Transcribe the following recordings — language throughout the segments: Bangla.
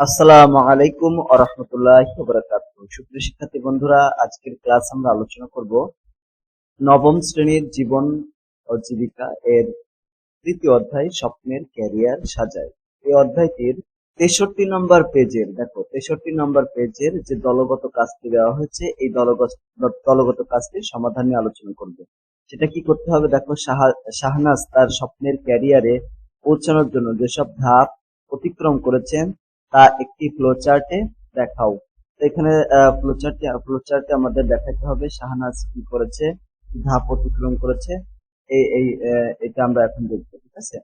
আসসালামু আলাইকুম আরহামতুল্লাহ সুপ্রিয় শিক্ষার্থী বন্ধুরা, আজকের ক্লাস আমরা আলোচনা করব নবম শ্রেণির জীবন ও জীবিকা এর তৃতীয় অধ্যায় স্বপ্নের ক্যারিয়ার সাজায়। এই অধ্যায়টির তেষট্টি নম্বর পেজের, দেখো, তেষট্টি নম্বর পেজের যে দলগত কাজটি দেওয়া হয়েছে, এই দলগত দলগত কাজটির সমাধান নিয়ে আলোচনা করবে। সেটা কি করতে হবে? দেখো শাহা- শাহনাজ তার স্বপ্নের ক্যারিয়ারে পৌঁছানোর জন্য যেসব ধাপ অতিক্রম করেছেন তা একটি ফ্লোচার্টে দেখাও। এখানে ফ্লোচার্টে ফ্লোচার্টে আমাদের দেখাতে হবে শাহনাজ কি করেছে, ধাপ অতিক্রম করেছে এই এই এটা আমরা এখন দেখব, ঠিক আছে?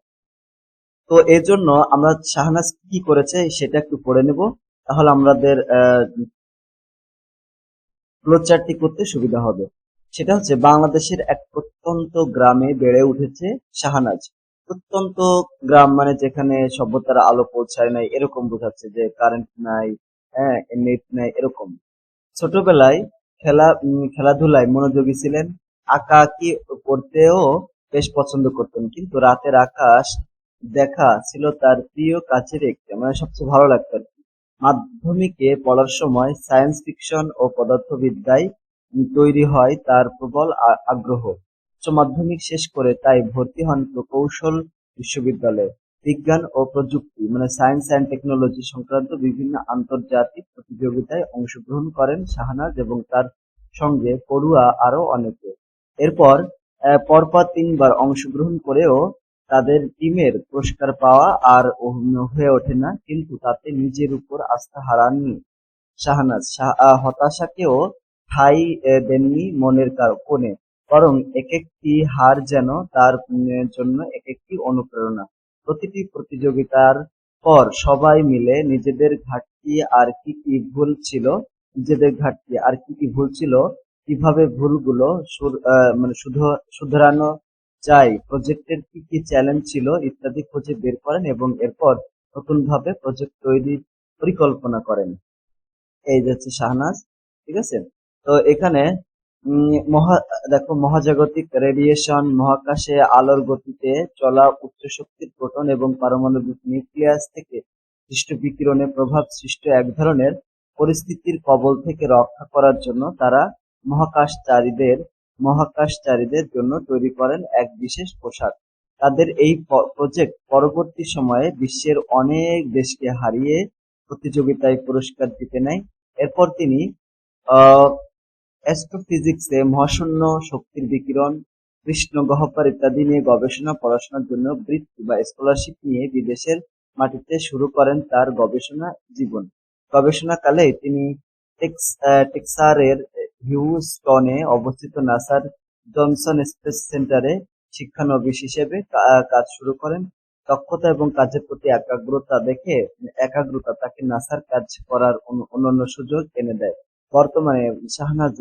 তো এর জন্য আমরা শাহনাজ কি করেছে সেটা একটু পড়ে নেব, তাহলে আমাদের ফ্লোচার্টটি করতে সুবিধা হবে। সেটা হচ্ছে বাংলাদেশের এক প্রত্যন্ত গ্রামে বেড়ে উঠেছে শাহনাজ। প্রত্যন্ত গ্রাম মানে যেখানে সভ্যতার আলো পৌঁছায় নাই, এরকম বোঝাচ্ছে যে কারেন্ট নাই হ্যাঁ নেট নাই, এরকম ছোটবেলায় খেলা খেলাধুলায় মনোযোগী ছিলেন আঁকা আঁকি করতেও বেশ পছন্দ করতেন, কিন্তু রাতের আকাশ দেখা ছিল তার প্রিয় কাজের একটি মানে সবচেয়ে ভালো লাগতো আর কি। মাধ্যমিকে পড়ার সময় সায়েন্স ফিকশন ও পদার্থবিদ্যায় তৈরি হয় তার প্রবল আগ্রহ উচ্চ মাধ্যমিক শেষ করে তাই ভর্তি হন প্রকৌশল বিশ্ববিদ্যালয়ে। বিজ্ঞান ও প্রযুক্তি মানে সায়েন্স অ্যান্ড টেকনোলজি সংক্রান্ত বিভিন্ন আন্তর্জাতিক প্রতিযোগিতায় অংশগ্রহণ করেন শাহনাজ এবং তার সঙ্গে পড়ুয়া আরও অনেকে। এরপর পরপর তিনবার অংশগ্রহণ করেও তাদের টিমের পুরস্কার পাওয়া আর হয়ে ওঠে না, কিন্তু তাতে নিজের উপর আস্থা হারাননি শাহনাজ। শাহ- হতাশাকেও ঠাঁই দেননি মনের কোণে। বরং এক একটি হার যেন তার জন্য এক একটি অনুপ্রেরণা। প্রতিটি প্রতিযোগিতার পর সবাই মিলে নিজেদের ঘাটতি আর কি কি ভুল ছিল, নিজেদের ঘাটতি আর কি কি ভুল ছিল, কীভাবে ভুলগুলো মানে শুধ- শুধরানো যায়, প্রজেক্টের কি কি চ্যালেঞ্জ ছিল ইত্যাদি খুঁজে বের করেন এবং এরপর নতুন ভাবে প্রজেক্ট তৈরির পরিকল্পনা করেন। এই যে হচ্ছে শাহনাজ, ঠিক আছে? তো এখানে মহা, দেখো, মহাজাগতিক রেডিয়েশন, মহাকাশে আলোর গতিতে চলা উচ্চ শক্তির প্রোটন এবং পারমাণবিক নিউক্লিয়াস থেকে সৃষ্ট বিকিরণে প্রভাব সৃষ্ট এক ধরনের পরিস্থিতির কবল থেকে রক্ষা করার জন্য তারা মহাকাশচারীদের মহাকাশচারীদের জন্য তৈরি করেন এক বিশেষ পোশাক। তাদের এই প্রজেক্ট পরবর্তী সময়ে বিশ্বের অনেক দেশকে হারিয়ে প্রতিযোগিতায় পুরস্কার জিতে নেয়। এরপর তিনি, আহ অ্যাস্ট্রোফিজিক্সে মহাশূন্য শক্তির বিকিরণ কৃষ্ণ গহ্বর ইত্যাদি নিয়ে গবেষণা পড়াশোনার জন্য বৃত্তি বা স্কলারশিপ নিয়ে বিদেশের মাটিতে শুরু করেন তার গবেষণা জীবন। গবেষণাকালে তিনি টেক্স- আহ, টেক্সাসের হিউস্টনে অবস্থিত নাসার জনসন স্পেস সেন্টারে শিক্ষানবিশ হিসেবে কাজ শুরু করেন। দক্ষতা এবং কাজের প্রতি একাগ্রতা দেখে একাগ্রতা তাকে নাসার কাজ করার অন্য- অন্যান্য সুযোগ এনে দেয়। বর্তমানে শাহনাজ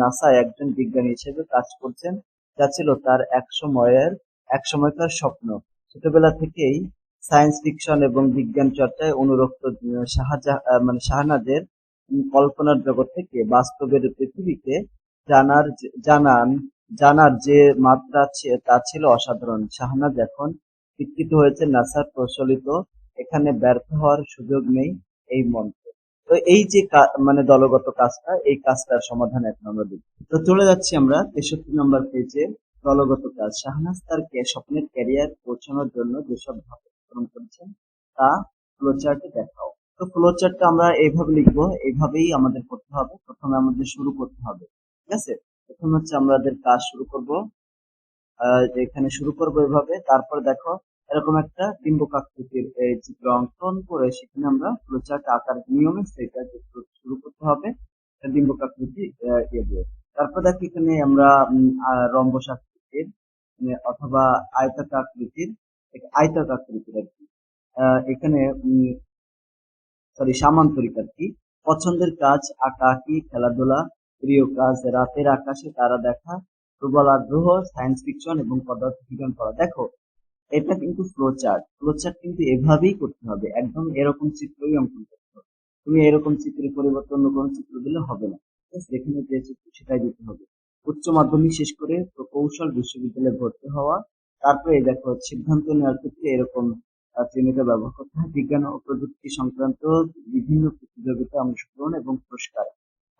নাসায় একজন বিজ্ঞানী হিসেবে কাজ করছেন। যা ছিল তার এক সময়ের এক সময়কার স্বপ্ন। ছোটবেলা থেকেই সায়েন্স ফিকশন এবং বিজ্ঞান চর্চায় অনুরক্ত শাহজাহ মানে শাহনাজের কল্পনার জগৎ থেকে বাস্তবের পৃথিবীকে জানার জানান, জানার যে মাত্রা তা ছিল অসাধারণ। শাহনাজ এখন শিক্ষিত হয়েছে নাসার প্রচলিত, এখানে ব্যর্থ হওয়ার সুযোগ নেই এই মন্ত্রে। তো এই যে মানে দলগত কাজটা, এই কাজটার সমাধান এখন আমরা দেখি তো চলে যাচ্ছি আমরা তেষট্টি নম্বর পেজে দলগত কাজ। শাহনাজ তার স্বপ্নের ক্যারিয়ার পৌঁছানোর জন্য যেসব ধাপ অতিক্রম করেছেন, তা ফ্লোচার্টে দেখাও। তো ফ্লোচার্টটা আমরা এইভাবে লিখব, এইভাবেই আমাদের করতে হবে। প্রথমে আমাদের শুরু করতে হবে, ঠিক আছে? প্রথম হচ্ছে আমাদের কাজ শুরু করব। এখানে শুরু করব এভাবে। তারপর দেখো এরকম একটা ডিম্বক আকৃতির এই চিত্র অঙ্কন করে সেখানে আমরা ফ্লোচার্ট আকার নিয়মে সেটা শুরু- করতে হবে। আহ, ইয়ে দিয়ে তারপর দেখো এখানে আমরা রম্বস আকৃতির অথবা আয়তাকার আকৃতির এক- আয়তাকার আকৃতির আর কি। এখানে সরি সামান্তরিক আর কি। পছন্দের কাজ আঁকা আঁকি খেলাধুলা প্রিয় কাজ রাতের আকাশে তারা দেখা প্রবল আগ্রহ সায়েন্স ফিকশন এবং পদার্থবিজ্ঞান পড়া। দেখো এটা কিন্তু ফ্লো চার্ট ফ্লো চার্ট কিন্তু এভাবেই করতে হবে। একদম এরকম চিত্রই অঙ্কন করতে হবে। তুমি এরকম চিত্রের পরিবর্তে অন্য কোনো চিত্র দিলে হবে না। যেখানে যে চিত্র সেটাই দিতে হবে। উচ্চ মাধ্যমিক শেষ করে প্রকৌশল বিশ্ববিদ্যালয়ে ভর্তি হওয়া তারপরে দেখো সিদ্ধান্ত নেওয়ার ক্ষেত্রে এরকম আহ, ব্যবহার করতে হয়। বিজ্ঞান ও প্রযুক্তি সংক্রান্ত বিভিন্ন প্রতিযোগিতা অংশগ্রহণ এবং পুরস্কার।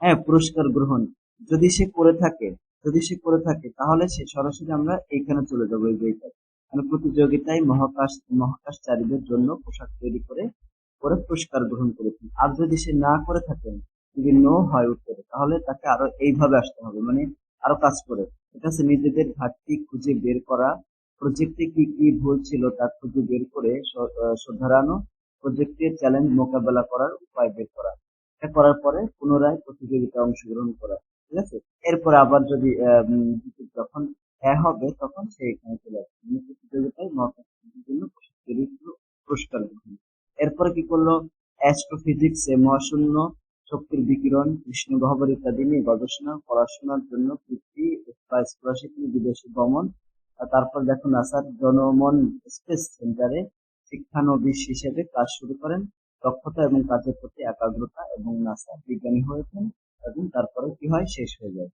হ্যাঁ পুরস্কার গ্রহণ। যদি সে করে থাকে যদি সে করে থাকে তাহলে সে সরাসরি আমরা এইখানে চলে যাব এই বইটা প্রতিযোগিতায় মহাকাশ মহাকাশচারীদের জন্য পোশাক তৈরি করে করে পুরস্কার গ্রহণ করেছেন। আর যদি সে না করে থাকেন যদি নো হয় উত্তরে তাহলে তাকে আরও এইভাবে আসতে হবে মানে আরও কাজ করে। এটা হচ্ছে নিজেদের ঘাটতি খুঁজে বের করা প্রজেক্টে কি কি ভুল ছিল তা খুঁজে বের করে স- আহ, শুধরানো প্রজেক্টের চ্যালেঞ্জ মোকাবেলা করার উপায় বের করা। এটা করার পরে পুনরায় প্রতিযোগিতায় অংশগ্রহণ করা। ঠিক আছে? এরপরে আবার যদি যখন হ্যাঁ হবে তখন সে এখানে চলে আসবে। মানে প্রতিযোগিতায় মহাকাশের জন্য পুরস্কার গ্রহণ এরপরে কি করল? অ্যাস্ট্রোফিজিক্স এ মহাশূন্য শক্তির বিকিরণ, কৃষ্ণ গহ্বর ইত্যাদি নিয়ে গবেষণা, পড়াশোনার জন্য পৃথিবী স্কলারশিপ নিয়ে বিদেশে আর তারপর দেখুন নাসার জনমন স্পেস সেন্টারে শিক্ষানবিশ হিসেবে কাজ শুরু করেন। দক্ষতা এবং কাজের প্রতি একাগ্রতা এবং নাসা বিজ্ঞানী হয়েছেন এবং তারপরে কি হয়? শেষ হয়ে যায়।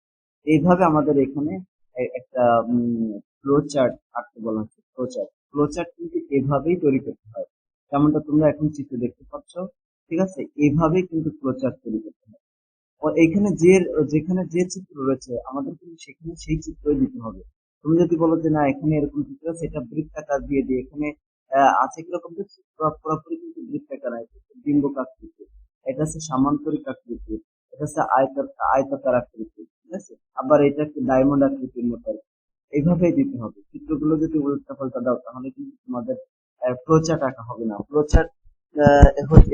এইভাবে আমাদের এখানে একটা ফ্লো চার্ট আঁকতে বলা হচ্ছে ফ্লো চার্ট ফ্লো চার্ট কিন্তু এভাবেই তৈরি করতে হয়। যেমনটা তোমরা এখন চিত্র দেখতে পাচ্ছ, ঠিক আছে? এইভাবেই কিন্তু ফ্লো চার্ট তৈরি করতে হয়। ও, এইখানে যে, যেখানে যে চিত্র রয়েছে, আমাদের কিন্তু সেখানে সেই চিত্রই দিতে হবে। তুমি যদি বলো যে, না, এখানে এরকম চিত্র আছে, এটা বৃত্তাকার দিয়ে দিই, এখানে আছে কীরকম পুরোপুরি কিন্তু বৃত্তাকার বিম্বক আকৃতি এটা হচ্ছে সামান্তরিক আকৃতি এটা হচ্ছে আয়ত আয়তাকার আকৃতি আবার এটা একটু ডায়মন্ড আকৃতির মতো। এইভাবেই দিতে হবে। চিত্রগুলো যদি উল্টা পাল্টা দাও, তাহলে কিন্তু তোমাদের ফ্লোচার্ট আঁকা হবে না। ফ্লোচার্ট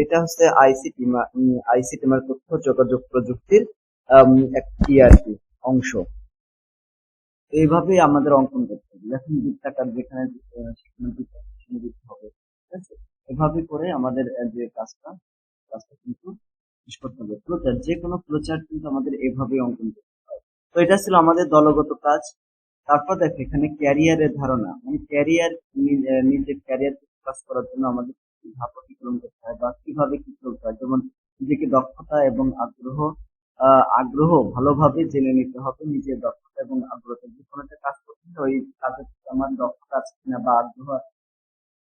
এটা হচ্ছে আইসিটি আইসিটি মানে তথ্য, যোগাযোগ প্রযুক্তির একটি আর কি অংশ। এইভাবেই আমাদের অঙ্কন করতে হবে। যখন বৃত্তাকার যেখানে দিতে হবে। ঠিক আছে? এভাবে করে আমাদের যে কাজটা কাজটা কিন্তু শেষ হবে। ফ্লোচার্ট যে কোনো ফ্লোচার্ট কিন্তু আমাদের এভাবে অঙ্কন করতে তো এটা ছিল আমাদের দলগত কাজ। তারপর দেখো, এখানে ক্যারিয়ারের ধারণা। মানে ক্যারিয়ার নিজের ক্যারিয়ার কাজ করার জন্য আমাদের ধাপ অতিক্রম করতে হয় বা কীভাবে কি করতে হয়। যেমন নিজেকে দক্ষতা এবং আগ্রহ আগ্রহ ভালোভাবে জেনে নিতে হবে নিজের দক্ষতা এবং আগ্রহ যে কোনো একটা কাজ করতে হলে ওই কাজের আমার দক্ষতা আছে কিনা বা আগ্রহ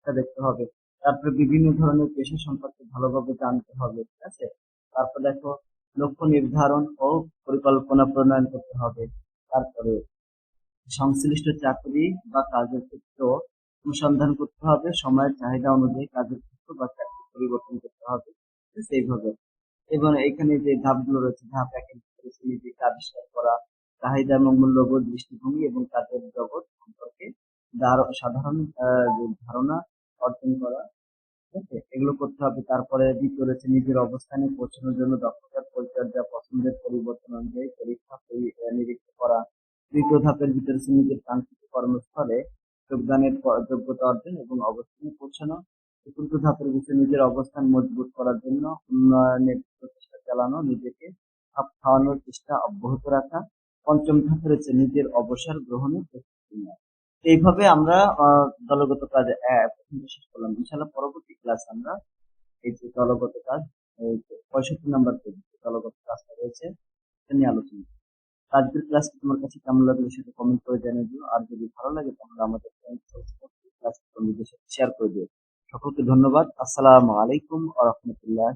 দেখতে হবে। তারপরে বিভিন্ন ধরনের পেশা সম্পর্কে ভালোভাবে জানতে হবে, ঠিক আছে? তারপর দেখো লক্ষ্য নির্ধারণ ও পরিকল্পনা প্রণয়ন করতে হবে। তারপরে সংশ্লিষ্ট চাকরি বা কাজের ক্ষেত্র অনুসন্ধান করতে হবে। সময়ের চাহিদা অনুযায়ী কাজের ক্ষেত্র বা চাকরি পরিবর্তন করতে হবে। সেইভাবে। এবং এখানে যে ধাপগুলো রয়েছে, ধাপ ভিতরে নিজেকে আবিষ্কার করা, চাহিদা এবং মূল্যবোধ, দৃষ্টিভঙ্গি এবং কাজের জগৎ সম্পর্কে ধার- সাধারণ ধারণা অর্জন করা এগুলো করতে হবে। তারপরে দ্বিতীয় রয়েছে নিজের অবস্থানে পৌঁছানোর জন্য দক্ষতার পরিচর্যা, পছন্দের পরিবর্তন অনুযায়ী পরীক্ষা নিরীক্ষা করা। তৃতীয় ধাপের ভিতরে রয়েছে নিজের কাঙ্ক্ষিত কর্মস্থলে যোগদানের যোগ্যতা অর্জন এবং অবস্থানে পৌঁছানো। চতুর্থ ধাপের ভিতরে নিজের অবস্থান মজবুত করার জন্য উন্নয়নের প্রচেষ্টা চালানো, নিজেকে খাপ খাওয়ানোর চেষ্টা অব্যাহত রাখা। পঞ্চম ধাপে রয়েছে নিজের অবসর গ্রহণের প্রস্তুতি নেওয়া। এইভাবে আমরা দলগত কাজ শেষ করলাম। ইনশাল্লাহ পরবর্তী ক্লাস আমরা এই যে দলগত কাজ পঁয়ষট্টি নাম্বার পেজ দলগত কাজটা রয়েছে, এটা নিয়ে আলোচনা আজকের ক্লাস তোমার কাছে কেমন লাগল সেটা কমেন্ট করে জানিয়ে দিও। আর যদি ভালো লাগে তাহলে আমাদের ক্লাস সাথে শেয়ার করে দিও। সকলকে ধন্যবাদ। আসসালামু আলাইকুম আ রহমতুল্লাহ